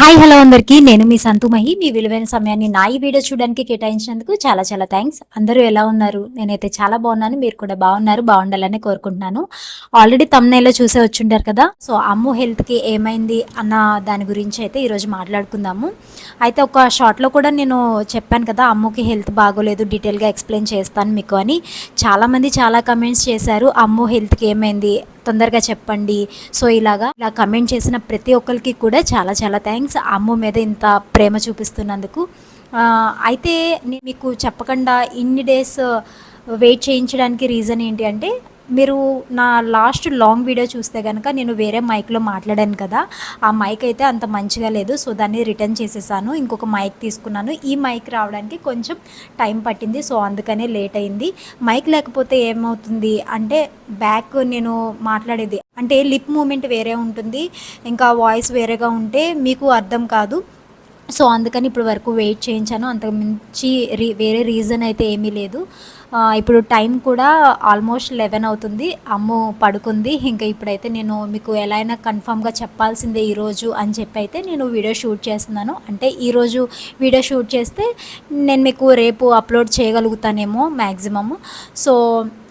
Hi hello అందరికీ. నేను మీ సంతుమహి మీ విలువైన సమయాన్ని నా ఈ వీడియో చూడడానికి కేటాయించినందుకు చాలా చాలా థ్యాంక్స్ అందరూ ఎలా ఉన్నారు? నేనైతే చాలా బాగున్నాను. మీరు కూడా బాగున్నారు. బాగుండాలని కోరుకుంటున్నాను. ఆల్రెడీ తమ్నేలో చూసే వచ్చుంటారు కదా? సో అమ్ము హెల్త్కి ఏమైంది అన్న దాని గురించి అయితే ఈరోజు మాట్లాడుకుందాము. అయితే ఒక షార్ట్లో కూడా నేను చెప్పాను కదా అమ్ముకి హెల్త్ బాగోలేదు డీటెయిల్గా ఎక్స్ప్లెయిన్ చేస్తాను మీకు అని. చాలామంది చాలా కమెంట్స్ చేశారు అమ్ము హెల్త్కి ఏమైంది తొందరగా చెప్పండి. సో ఇలాగా ఇలా కమెంట్ చేసిన ప్రతి ఒక్కరికి కూడా చాలా చాలా థ్యాంక్స్ అమ్మ మీద ఇంత ప్రేమ చూపిస్తున్నందుకు. అయితే నేను మీకు చెప్పకుండా ఇన్ని డేస్ వెయిట్ uh, చేయించడానికి రీజన్ ఏంటి అంటే మీరు నా లాస్ట్ లాంగ్ వీడియో చూస్తే కనుక నేను వేరే మైక్లో మాట్లాడాను కదా ఆ మైక్ అయితే అంత మంచిగా లేదు. సో దాన్ని రిటర్న్ చేసేసాను. ఇంకొక మైక్ తీసుకున్నాను. ఈ మైక్ రావడానికి కొంచెం టైం పట్టింది. సో అందుకనే లేట్ అయింది. మైక్ లేకపోతే ఏమవుతుంది అంటే బ్యాక్ నేను మాట్లాడేది అంటే లిప్ మూమెంట్ వేరే ఉంటుంది. ఇంకా వాయిస్ వేరేగా ఉంటే మీకు అర్థం కాదు. సో అందుకని ఇప్పుడు వరకు వెయిట్ చేయించాను. అంతకు మించి రీ వేరే రీజన్ అయితే ఏమీ లేదు. ఇప్పుడు టైం కూడా ఆల్మోస్ట్ లెవెన్ అవుతుంది. అమ్ము పడుకుంది. ఇంకా ఇప్పుడైతే నేను మీకు ఎలా అయినా కన్ఫామ్గా చెప్పాల్సిందే ఈరోజు అని చెప్పి అయితే నేను వీడియో షూట్ చేస్తున్నాను. అంటే ఈరోజు వీడియో షూట్ చేస్తే నేను మీకు రేపు అప్లోడ్ చేయగలుగుతానేమో మ్యాక్సిమమ్ సో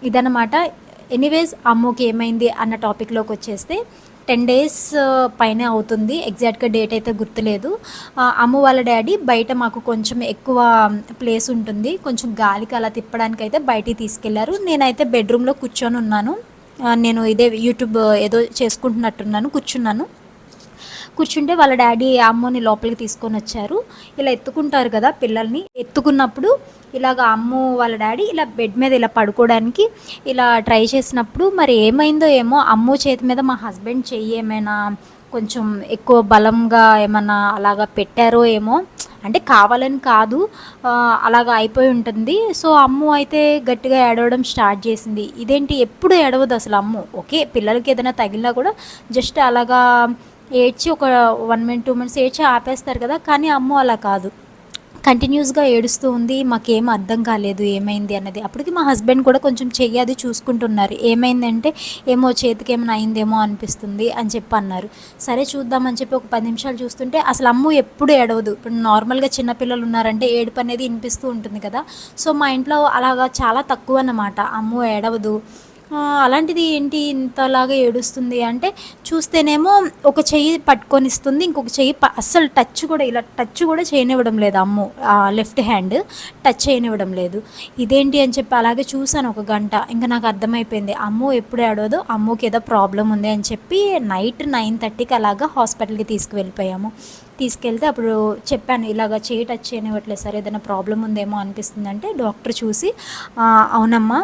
ఇదన్నమాట. ఎనీవేస్ అమ్ముకి ఏమైంది అన్న టాపిక్లోకి వచ్చేస్తే టెన్ డేస్ పైనే అవుతుంది. ఎగ్జాక్ట్గా డేట్ అయితే గుర్తులేదు. అమ్మ వాళ్ళ డాడీ బయట మాకు కొంచెం ఎక్కువ ప్లేస్ ఉంటుంది. కొంచెం గాలికి అలా తిప్పడానికి అయితే బయటికి తీసుకెళ్ళారు. నేనైతే బెడ్రూమ్లో కూర్చొని ఉన్నాను నేను ఇదే యూట్యూబ్ ఏదో చేసుకుంటున్నట్టున్నాను కూర్చున్నాను. కూర్చుంటే వాళ్ళ డాడీ అమ్మని లోపలికి తీసుకొని వచ్చారు. ఇలా ఎత్తుకుంటారు కదా పిల్లల్ని. ఎత్తుకున్నప్పుడు ఇలాగ అమ్ము వాళ్ళ డాడీ ఇలా బెడ్ మీద ఇలా పడుకోవడానికి ఇలా ట్రై చేసినప్పుడు మరి ఏమైందో ఏమో అమ్ము చేతి మీద మా హస్బెండ్ చెయ్యి ఏమైనా కొంచెం ఎక్కువ బలంగా ఏమైనా అలాగా పెట్టారో ఏమో. అంటే కావాలని కాదు అలాగా అయిపోయి ఉంటుంది. సో అమ్ము అయితే గట్టిగా ఏడవడం స్టార్ట్ చేసింది. ఇదేంటి? ఎప్పుడు ఏడవదు అసలు అమ్ము. ఓకే పిల్లలకి ఏదైనా తగిలినా కూడా జస్ట్ అలాగా ఏడ్చి ఒక వన్ మినిట్ టూ మినిట్స్ ఏడ్చి ఆపేస్తారు కదా కానీ అమ్మ అలా కాదు. కంటిన్యూస్గా ఏడుస్తూ ఉంది మాకేం అర్థం కాలేదు ఏమైంది అన్నది. అప్పటికి మా హస్బెండ్ కూడా కొంచెం చెయ్యి అది చూసుకుంటున్నారు. ఏమైందంటే ఏమో చేతికి ఏమైనా అయిందేమో అనిపిస్తుంది అని చెప్పి అన్నారు. సరే చూద్దామని చెప్పి ఒక పది నిమిషాలు చూస్తుంటే అసలు అమ్ము ఎప్పుడు ఏడవదు. ఇప్పుడు నార్మల్గా చిన్నపిల్లలు ఉన్నారంటే ఏడుపు అనేది వినిపిస్తూ ఉంటుంది కదా. సో మా ఇంట్లో అలాగా చాలా తక్కువ అన్నమాట. అమ్మ ఏడవదు. అలాంటిది ఏంటి ఇంతలాగా ఏడుస్తుంది అంటే చూస్తేనేమో ఒక చెయ్యి పట్టుకొని ఇస్తుంది ఇంకొక చెయ్యి ప- అస్సలు టచ్ కూడా ఇలా టచ్ కూడా చేయనివ్వడం లేదు అమ్ము. లెఫ్ట్ హ్యాండ్ టచ్ చేయనివ్వడం లేదు. ఇదేంటి అని చెప్పి అలాగే చూశాను ఒక గంట. ఇంకా నాకు అర్థమైపోయింది అమ్ము ఎప్పుడు ఏడవదో అమ్మకి ఏదో ప్రాబ్లం ఉంది అని చెప్పి నైట్ నైన్ థర్టీకి అలాగా హాస్పిటల్కి తీసుకువెళ్ళిపోయాము. తీసుకెళ్తే అప్పుడు చెప్పాను ఇలాగ చేయి టచ్ చేయనివ్వట్లేదు సార్ ఏదైనా ప్రాబ్లం ఉందేమో అనిపిస్తుంది అంటే డాక్టర్ చూసి అవునమ్మా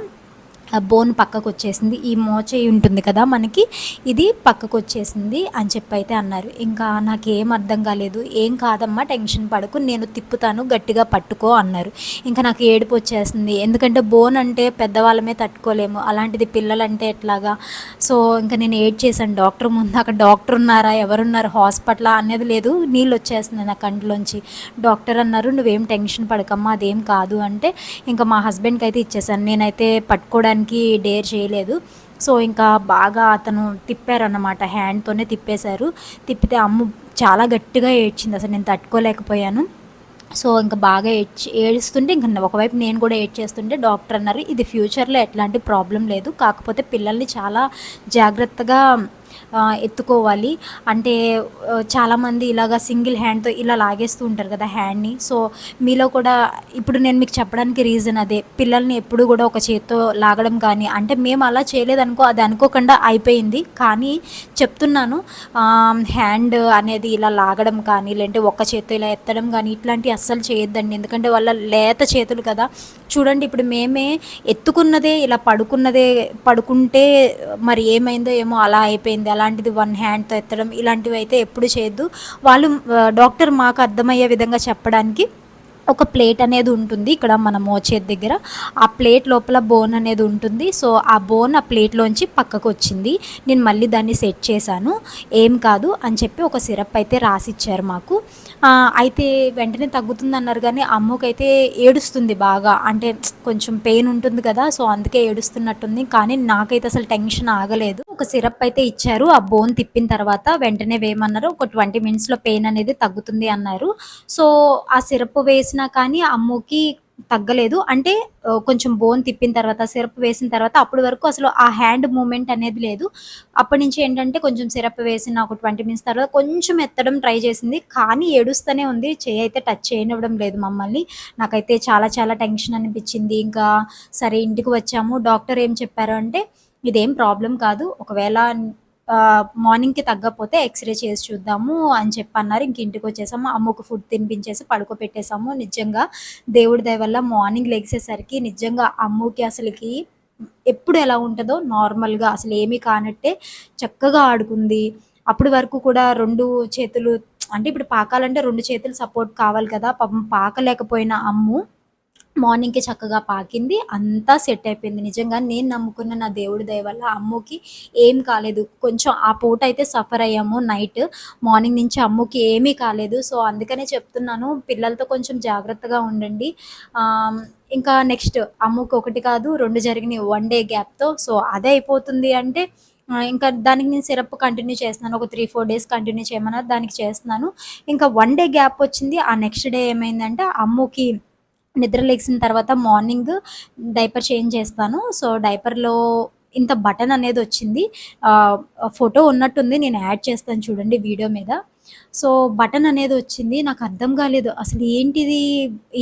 బోన్ పక్కకు వచ్చేసింది ఈ మోచేయి ఉంటుంది కదా మనకి ఇది పక్కకు వచ్చేసింది అని చెప్పి అయితే అన్నారు. ఇంకా నాకేం అర్థం కాలేదు. ఏం కాదమ్మా టెన్షన్ పడకు నేను తిప్పుతాను గట్టిగా పట్టుకో అన్నారు. ఇంకా నాకు ఏడుపు వచ్చేసింది ఎందుకంటే బోన్ అంటే పెద్దవాళ్ళమే తట్టుకోలేము. అలాంటిది పిల్లలంటే ఎట్లాగా? సో ఇంకా నేను ఏడ్ చేశాను డాక్టర్ ముందు. అక్కడ డాక్టర్ ఉన్నారా ఎవరున్నారు హాస్పిటల్ అనేది లేదు. నీళ్ళు వచ్చేస్తుంది నా కంటిలోంచి డాక్టర్ అన్నారు నువ్వేం టెన్షన్ పడకమ్మా అదేం కాదు అంటే ఇంకా మా హస్బెండ్కి అయితే ఇచ్చేసాను నేనైతే పట్టుకోవడానికి డేర్ చేయలేదు. సో ఇంకా బాగా అతను తిప్పారన్నమాట. హ్యాండ్తోనే తిప్పేశారు. తిప్పితే అమ్ము చాలా గట్టిగా ఏడ్చింది. అసలు నేను తట్టుకోలేకపోయాను. సో ఇంకా బాగా ఏడ్చి ఏడుస్తుంటే ఇంకా ఒకవైపు నేను కూడా ఏడ్చేస్తుంటే డాక్టర్ అన్నారు ఇది ఫ్యూచర్లో ఎట్లాంటి ప్రాబ్లం లేదు. కాకపోతే పిల్లల్ని చాలా జాగ్రత్తగా ఎత్తుకోవాలి. అంటే చాలామంది ఇలాగ సింగిల్ హ్యాండ్తో ఇలా లాగేస్తూ ఉంటారు కదా హ్యాండ్ని. సో మీలో కూడా ఇప్పుడు నేను మీకు చెప్పడానికి రీజన్ అదే. పిల్లల్ని ఎప్పుడు కూడా ఒక చేత్తో లాగడం కానీ అంటే మేము అలా చేయలేదనుకో అది అనుకోకుండా అయిపోయింది. కానీ చెప్తున్నాను హ్యాండ్ అనేది ఇలా లాగడం కానీ లేదంటే ఒక్క చేత్తో ఇలా ఎత్తడం కానీ ఇట్లాంటివి అస్సలు చేయొద్దండి. ఎందుకంటే వాళ్ళ లేత చేతులు కదా. చూడండి ఇప్పుడు మేమే ఎత్తుకున్నదే ఇలా పడుకున్నదే పడుకుంటే మరి ఏమైందో ఏమో అలా అయిపోయింది. అలాంటిది వన్ హ్యాండ్తో ఎత్తడం ఇలాంటివి అయితే ఎప్పుడు చేయొద్దు. వాళ్ళు డాక్టర్ మాకు అర్థమయ్యే విధంగా చెప్పడానికి ఒక ప్లేట్ అనేది ఉంటుంది ఇక్కడ మన మోచేతి దగ్గర. ఆ ప్లేట్ లోపల బోన్ అనేది ఉంటుంది. సో ఆ బోన్ ఆ ప్లేట్లోంచి పక్కకు వచ్చింది. నేను మళ్ళీ దాన్ని సెట్ చేశాను. ఏం కాదు అని చెప్పి ఒక సిరప్ అయితే రాసిచ్చారు మాకు. అయితే వెంటనే తగ్గుతుంది అన్నారు కానీ అమ్మకైతే ఏడుస్తుంది బాగా. అంటే కొంచెం పెయిన్ ఉంటుంది కదా సో అందుకే ఏడుస్తున్నట్టుంది. కానీ నాకైతే అసలు టెన్షన్ ఆగలేదు. ఒక సిరప్ అయితే ఇచ్చారు. ఆ బోన్ తిప్పిన తర్వాత వెంటనే వేయమన్నారు. ఒక ట్వంటీ మినిట్స్లో పెయిన్ అనేది తగ్గుతుంది అన్నారు. సో ఆ సిరప్ వేసి వేసినా కానీ అమ్ముకి తగ్గలేదు. అంటే కొంచెం బోన్ తిప్పిన తర్వాత సిరప్ వేసిన తర్వాత అప్పటి వరకు అసలు ఆ హ్యాండ్ మూమెంట్ అనేది లేదు. అప్పటి నుంచి ఏంటంటే కొంచెం సిరప్ వేసిన ఒక ట్వంటీ మినిట్స్ తర్వాత కొంచెం ఎత్తడం ట్రై చేసింది. కానీ ఏడుస్తూనే ఉంది. చేయి అయితే టచ్ చేయనివ్వడం లేదు మమ్మల్ని. నాకైతే చాలా చాలా టెన్షన్ అనిపించింది. ఇంకా సరే ఇంటికి వచ్చాము. డాక్టర్ ఏం చెప్పారు అంటే ఇదేం ప్రాబ్లం కాదు. ఒకవేళ మార్నింగ్కి తగ్గకపోతే ఎక్స్రే చేసి చూద్దాము అని చెప్పి అన్నారు ఇంక ఇంటికి వచ్చేసాము. అమ్మకు ఫుడ్ తినిపించేసి పడుకోపెట్టేసాము నిజంగా దేవుడి దయ వల్ల మార్నింగ్ లెగిసేసరికి నిజంగా అమ్మకి అసలుకి ఎప్పుడు ఎలా ఉంటుందో నార్మల్గా అసలు ఏమీ కానట్టే చక్కగా ఆడుకుంది. అప్పటి వరకు కూడా రెండు చేతులు అంటే ఇప్పుడు పాకాలంటే రెండు చేతులు సపోర్ట్ కావాలి కదా. పాపం పాకలేకపోయిన అమ్ము. మార్నింగ్కి చక్కగా పాకింది. అంతా సెట్ అయిపోయింది. నిజంగా నేను నమ్ముకున్న నా దేవుడి దయ వల్ల అమ్ముకి ఏం కాలేదు. కొంచెం ఆ పూట అయితే సఫర్ అయ్యాము నైట్. మార్నింగ్ నుంచి అమ్ముకి ఏమీ కాలేదు. సో అందుకనే చెప్తున్నాను పిల్లలతో కొంచెం జాగ్రత్తగా ఉండండి. ఇంకా నెక్స్ట్ అమ్ముకి ఒకటి కాదు రెండు జరిగినాయి వన్ డే గ్యాప్తో. సో అదే అయిపోతుంది అంటే ఇంకా దానికి నేను సిరప్ కంటిన్యూ చేస్తున్నాను. ఒక త్రీ ఫోర్ డేస్ కంటిన్యూ చేయమన్నారు దానికి చేస్తున్నాను. ఇంకా వన్ డే గ్యాప్ వచ్చింది. ఆ నెక్స్ట్ డే ఏమైందంటే అమ్ముకి నిద్ర లేచిన తర్వాత మార్నింగ్ డైపర్ చేంజ్ చేస్తాను. సో డైపర్లో ఇంత బటన్ అనేది వచ్చింది. ఫోటో ఉన్నట్టుంది. నేను యాడ్ చేస్తాను చూడండి వీడియో మీద. సో బటన్ అనేది వచ్చింది. నాకు అర్థం కాలేదు. అసలు ఏంటిది?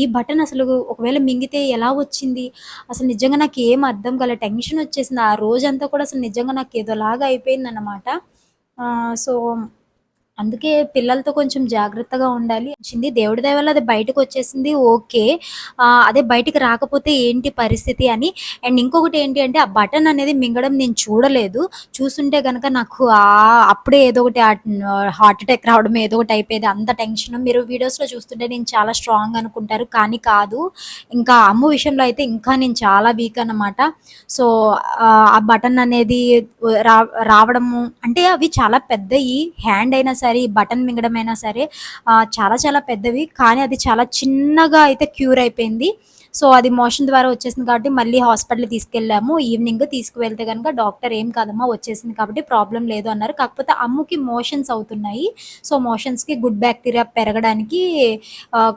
ఈ బటన్ అసలు ఒకవేళ మింగితే ఎలా వచ్చింది? అసలు నిజంగా నాకు ఏం అర్థం కాలేదు టెన్షన్ వచ్చేసింది. ఆ రోజంతా కూడా అసలు నిజంగా నాకు ఏదోలాగా అయిపోయింది అన్నమాట సో అందుకే పిల్లలతో కొంచెం జాగ్రత్తగా ఉండాలి. వచ్చింది దేవుడి దయ వల్ల అది బయటకు వచ్చేసింది ఓకే. అదే బయటికి రాకపోతే ఏంటి పరిస్థితి అని. అండ్ ఇంకొకటి ఏంటి అంటే ఆ బటన్ అనేది మింగడం నేను చూడలేదు. చూస్తుంటే కనుక నాకు ఆ అప్పుడే ఏదో ఒకటి హార్ట్ అటాక్ రావడం ఏదో ఒకటి అయిపోయేది. అంత టెన్షన్. మీరు వీడియోస్లో చూస్తుంటే నేను చాలా స్ట్రాంగ్ అనుకుంటారు కానీ కాదు. ఇంకా అమ్ము విషయంలో అయితే ఇంకా నేను చాలా వీక్ అన్నమాట. సో ఆ, బటన్ అనేది రావడము అంటే అవి చాలా పెద్దవి హ్యాండ్ అయినా సరే ఈ బటన్ మింగడం అయినా సరే చాలా చాలా పెద్దవి కానీ అది చాలా చిన్నగా అయితే క్యూర్ అయిపోయింది. సో అది మోషన్ ద్వారా వచ్చేసింది కాబట్టి మళ్ళీ హాస్పిటల్ తీసుకెళ్ళాము. ఈవినింగ్ తీసుకువెళ్తే కనుక డాక్టర్ ఏం కాదమ్మా వచ్చేసింది కాబట్టి ప్రాబ్లం లేదు అన్నారు. కాకపోతే అమ్ముకి మోషన్స్ అవుతున్నాయి. సో మోషన్స్కి గుడ్ బ్యాక్టీరియా పెరగడానికి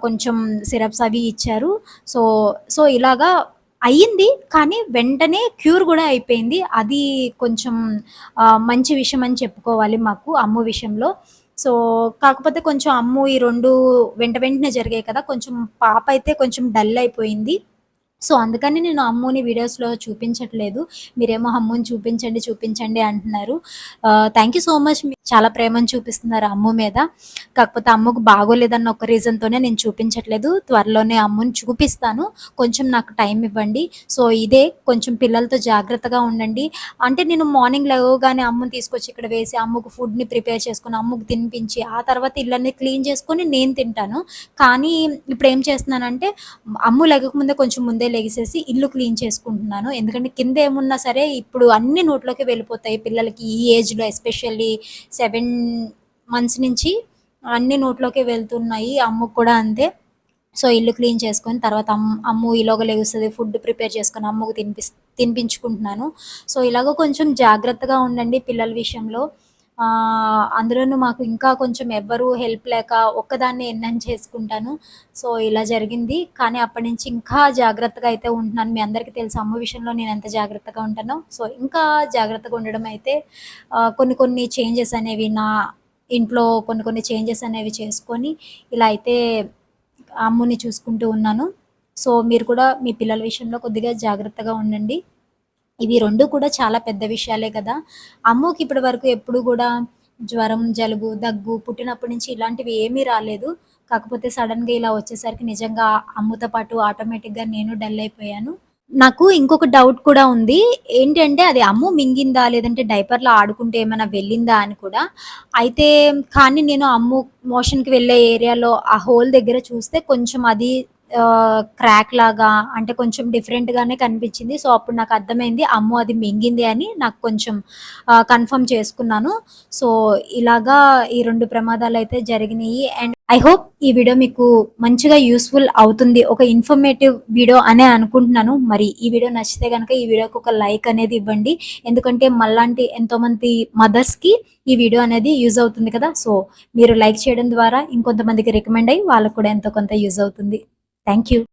కొంచెం సిరప్స్ అవి ఇచ్చారు. సో సో ఇలాగా అయ్యింది కానీ వెంటనే క్యూర్ కూడా అయిపోయింది. అది కొంచెం మంచి విషయం అని చెప్పుకోవాలి మాకు అమ్ము విషయంలో. సో కాకపోతే కొంచెం అమ్ము ఈ రెండు వెంట వెంటనే జరిగాయి కదా కొంచెం పాప అయితే కొంచెం డల్ అయిపోయింది. సో అందుకని నేను అమ్ముని వీడియోస్లో చూపించట్లేదు. మీరేమో అమ్ముని చూపించండి చూపించండి అంటున్నారు. థ్యాంక్ యూ సో మచ్ చాలా ప్రేమను చూపిస్తున్నారు అమ్ము మీద. కాకపోతే అమ్ముకు బాగోలేదన్న ఒక రీజన్తోనే నేను చూపించట్లేదు. త్వరలోనే అమ్ముని చూపిస్తాను. కొంచెం నాకు టైం ఇవ్వండి. సో ఇదే కొంచెం పిల్లలతో జాగ్రత్తగా ఉండండి. అంటే నేను మార్నింగ్ లేవగానే అమ్ముని తీసుకొచ్చి ఇక్కడ వేసి అమ్మకు ఫుడ్ని ప్రిపేర్ చేసుకుని అమ్ముకు తినిపించి ఆ తర్వాత ఇళ్ళని క్లీన్ చేసుకొని నేను తింటాను. కానీ ఇప్పుడు ఏం చేస్తున్నానంటే అమ్ము లేకముందే కొంచెం ముందే లెగిసేసి ఇల్లు క్లీన్ చేసుకుంటున్నాను. ఎందుకంటే కింద ఏమున్నా సరే ఇప్పుడు అన్ని నోట్లోకి వెళ్ళిపోతాయి పిల్లలకి ఈ ఏజ్లో ఎస్పెషల్లీ సెవెన్ మంత్స్ నుంచి అన్ని నోట్లోకి వెళ్తున్నాయి. అమ్ముకు కూడా అంతే. సో ఇల్లు క్లీన్ చేసుకొని తర్వాత అమ్మ అమ్ము ఇలాగ లెగుస్తుంది ఫుడ్ ప్రిపేర్ చేసుకొని అమ్మకు తినిపి తినిపించుకుంటున్నాను. సో ఇలాగ కొంచెం జాగ్రత్తగా ఉండండి పిల్లల విషయంలో. అందులోనూ మాకు ఇంకా కొంచెం ఎవ్వరూ హెల్ప్ లేక ఒక్కదాన్ని ఎన్నని చేసుకుంటాను. సో ఇలా జరిగింది. కానీ అప్పటి నుంచి ఇంకా జాగ్రత్తగా అయితే ఉంటున్నాను. మీ అందరికీ తెలుసు అమ్మ విషయంలో నేను ఎంత జాగ్రత్తగా ఉంటానో. సో ఇంకా జాగ్రత్తగా ఉండడం అయితే కొన్ని కొన్ని చేంజెస్ అనేవి నా ఇంట్లో కొన్ని కొన్ని చేంజెస్ అనేవి చేసుకొని ఇలా అయితే అమ్ముని చూసుకుంటూ ఉన్నాను. సో మీరు కూడా మీ పిల్లల విషయంలో కొద్దిగా జాగ్రత్తగా ఉండండి. ఇవి రెండు కూడా చాలా పెద్ద విషయాలే కదా. అమ్ముకి ఇప్పటి వరకు ఎప్పుడు కూడా జ్వరం జలుబు దగ్గు పుట్టినప్పటి నుంచి ఇలాంటివి ఏమీ రాలేదు. కాకపోతే సడన్గా ఇలా వచ్చేసరికి నిజంగా అమ్ముతో పాటు ఆటోమేటిక్గా నేను డల్ అయిపోయాను. నాకు ఇంకొక డౌట్ కూడా ఉంది. ఏంటంటే అది అమ్ము మింగిందా లేదంటే డైపర్లో ఆడుకుంటే ఏమైనా వెళ్ళిందా అని కూడా. అయితే కానీ నేను అమ్ము మోషన్కి వెళ్ళే ఏరియాలో ఆ హోల్ దగ్గర చూస్తే కొంచెం అది క్రాక్ లాగా అంటే కొంచెం డిఫరెంట్గానే కనిపించింది. సో అప్పుడు నాకు అర్థమైంది అమ్ము అది మింగింది అని నాకు కొంచెం కన్ఫర్మ్ చేసుకున్నాను. సో ఇలాగా ఈ రెండు ప్రమాదాలు అయితే జరిగినాయి. అండ్ ఐ హోప్ ఈ వీడియో మీకు మంచిగా యూస్ఫుల్ అవుతుంది. ఒక ఇన్ఫర్మేటివ్ వీడియో అనే అనుకుంటున్నాను. మరి ఈ వీడియో నచ్చితే కనుక ఈ వీడియోకి ఒక లైక్ అనేది ఇవ్వండి. ఎందుకంటే మళ్ళాంటి ఎంతోమంది మదర్స్కి ఈ వీడియో అనేది యూజ్ అవుతుంది కదా. సో మీరు లైక్ చేయడం ద్వారా ఇంకొంతమందికి రికమెండ్ అయ్యి వాళ్ళకు కూడా ఎంతో కొంత యూజ్ అవుతుంది. Thank you